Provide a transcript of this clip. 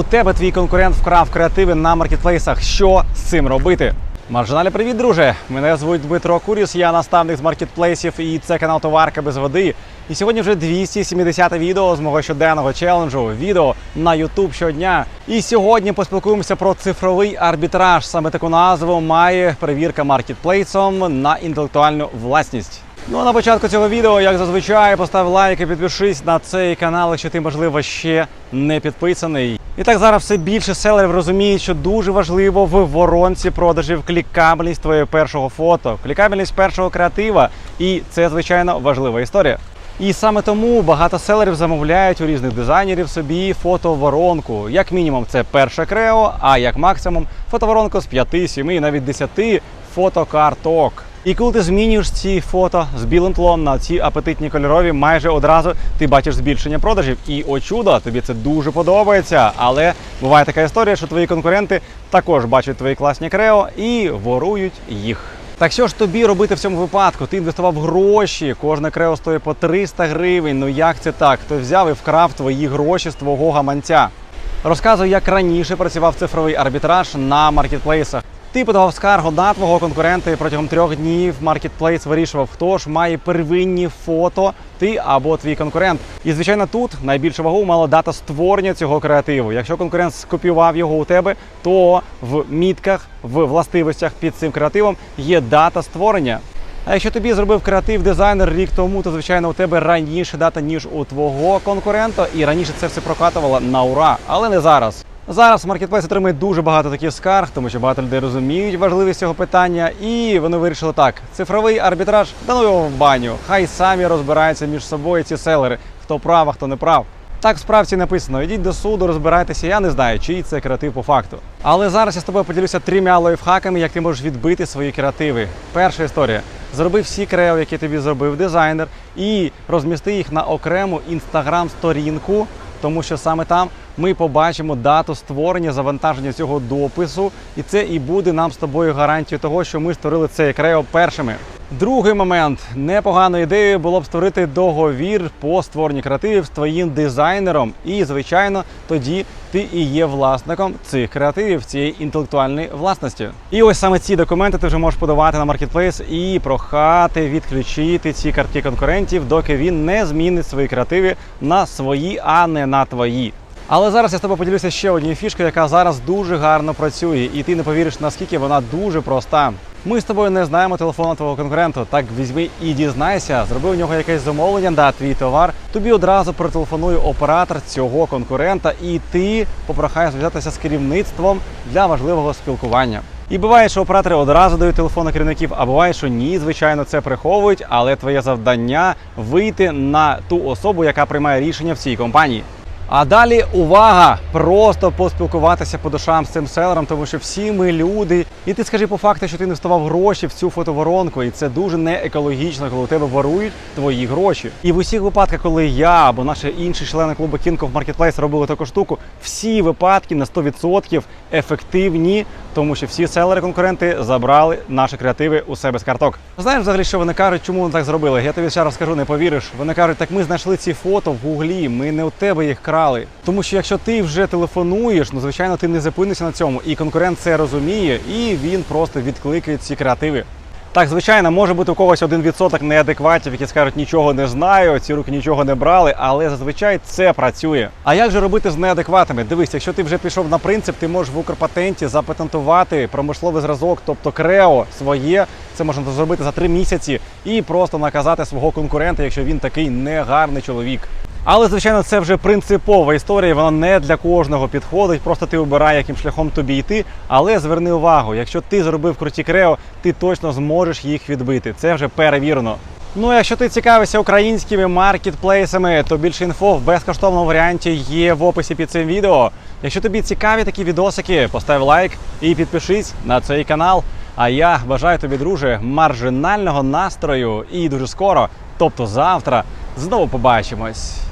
у тебе твій конкурент вкрав креативи на маркетплейсах. Що з цим робити? Маржиналі, привіт, друже! Мене звуть Дмитро Куріс, я наставник з маркетплейсів і це канал Товарка без води. І сьогодні вже 270 відео з мого щоденного челенджу. Відео на YouTube щодня. І сьогодні поспілкуємося про цифровий арбітраж. Саме таку назву має перевірка маркетплейсом на інтелектуальну власність. Ну а на початку цього відео, як зазвичай, постав лайк і підпишись на цей канал, якщо ти, можливо, ще не підписаний. І так зараз все більше селерів розуміють, що дуже важливо в воронці продажів клікабельність твоєї першого фото, клікабельність першого креатива. І це, звичайно, важлива історія. І саме тому багато селерів замовляють у різних дизайнерів собі фотоворонку. Як мінімум, це перше крео, а як максимум фотоворонку з 5, 7, навіть 10 фотокарток. І коли ти змінюєш ці фото з білим тлом на ці апетитні кольорові, майже одразу ти бачиш збільшення продажів. І о чудо, тобі це дуже подобається. Але буває така історія, що твої конкуренти також бачать твої класні крео і ворують їх. Так що ж тобі робити в цьому випадку? Ти інвестував гроші, кожне крео стоїть по 300 гривень. Ну як це так? Хто взяв і вкрав твої гроші з твого гаманця? Розказую, як раніше працював цифровий арбітраж на маркетплейсах. Ти подавав скаргу на твого конкурента і протягом трьох днів маркетплейс вирішував, хто ж має первинні фото, ти або твій конкурент. І звичайно, тут найбільшу вагу мала дата створення цього креативу. Якщо конкурент скопіював його у тебе, то в мітках, в властивостях під цим креативом є дата створення. А якщо тобі зробив креатив дизайнер рік тому, то звичайно у тебе раніше дата, ніж у твого конкурента, і раніше це все прокатувало на ура, але не зараз. Зараз маркетплейс отримує дуже багато таких скарг, тому що багато людей розуміють важливість цього питання, і вони вирішили так: цифровий арбітраж да його в баню. Хай самі розбираються між собою ці селери, хто прав, хто не прав. Так в справці написано: йдіть до суду, розбирайтеся. Я не знаю, чий це креатив по факту. Але зараз я з тобою поділюся трьома лайфхаками, як ти можеш відбити свої креативи. Перша історія: зроби всі крео, які тобі зробив дизайнер, і розмісти їх на окрему інстаграм-сторінку, тому що саме там ми побачимо дату створення, завантаження цього допису, і це і буде нам з тобою гарантією того, що ми створили цей крео першими. Другий момент непоганою ідеєю було б створити договір по створенню креативів з твоїм дизайнером. І, звичайно, тоді ти і є власником цих креативів, цієї інтелектуальної власності. І ось саме ці документи ти вже можеш подавати на маркетплейс і прохати відключити ці картки конкурентів, доки він не змінить свої креативи на свої, а не на твої. Але зараз я з тобою поділюся ще однією фішкою, яка зараз дуже гарно працює, і ти не повіриш, наскільки вона дуже проста. Ми з тобою не знаємо телефону твого конкуренту. Так візьми і дізнайся, зроби у нього якесь замовлення на твій товар. Тобі одразу протелефонує оператор цього конкурента, і ти попрохаєш зв'язатися з керівництвом для важливого спілкування. І буває, що оператори одразу дають телефони керівників, а буває, що ні, звичайно, це приховують, але твоє завдання вийти на ту особу, яка приймає рішення в цій компанії. А далі увага! Просто поспілкуватися по душам з цим селером, тому що всі ми люди. І ти скажи по факту, що ти інвестував гроші в цю фотоворонку, і це дуже не екологічно, коли у тебе ворують твої гроші. І в усіх випадках, коли я або наші інші члени клубу of Marketplace робили таку штуку, всі випадки на 100% ефективні, тому що всі селери-конкуренти забрали наші креативи у себе з карток. Знаєш взагалі, що вони кажуть, чому вони так зробили? Я тобі ще раз скажу, не повіриш. Вони кажуть, так ми знайшли ці фото в гуглі, ми не у тебе їх крали. Тому що якщо ти вже телефонуєш, ну звичайно, ти не зупинишся на цьому. І конкурент це розуміє, і він просто відкликає ці креативи. Так, звичайно, може бути у когось один відсоток неадекватів, які скажуть, нічого не знаю, ці руки нічого не брали, але зазвичай це працює. А як же робити з неадекватами? Дивись, якщо ти вже пішов на принцип, ти можеш в Укрпатенті запатентувати промисловий зразок, тобто крео своє. Це можна зробити за три місяці і просто наказати свого конкурента, якщо він такий негарний чоловік. Але, звичайно, це вже принципова історія, вона не для кожного підходить. Просто ти обирай, яким шляхом тобі йти. Але зверни увагу, якщо ти зробив круті крео, ти точно зможеш їх відбити. Це вже перевірено. Ну, а якщо ти цікавишся українськими маркетплейсами, то більше інфо в безкоштовному варіанті є в описі під цим відео. Якщо тобі цікаві такі відосики, постав лайк і підпишись на цей канал. А я бажаю тобі, друже, маржинального настрою і дуже скоро, тобто завтра, знову побачимось.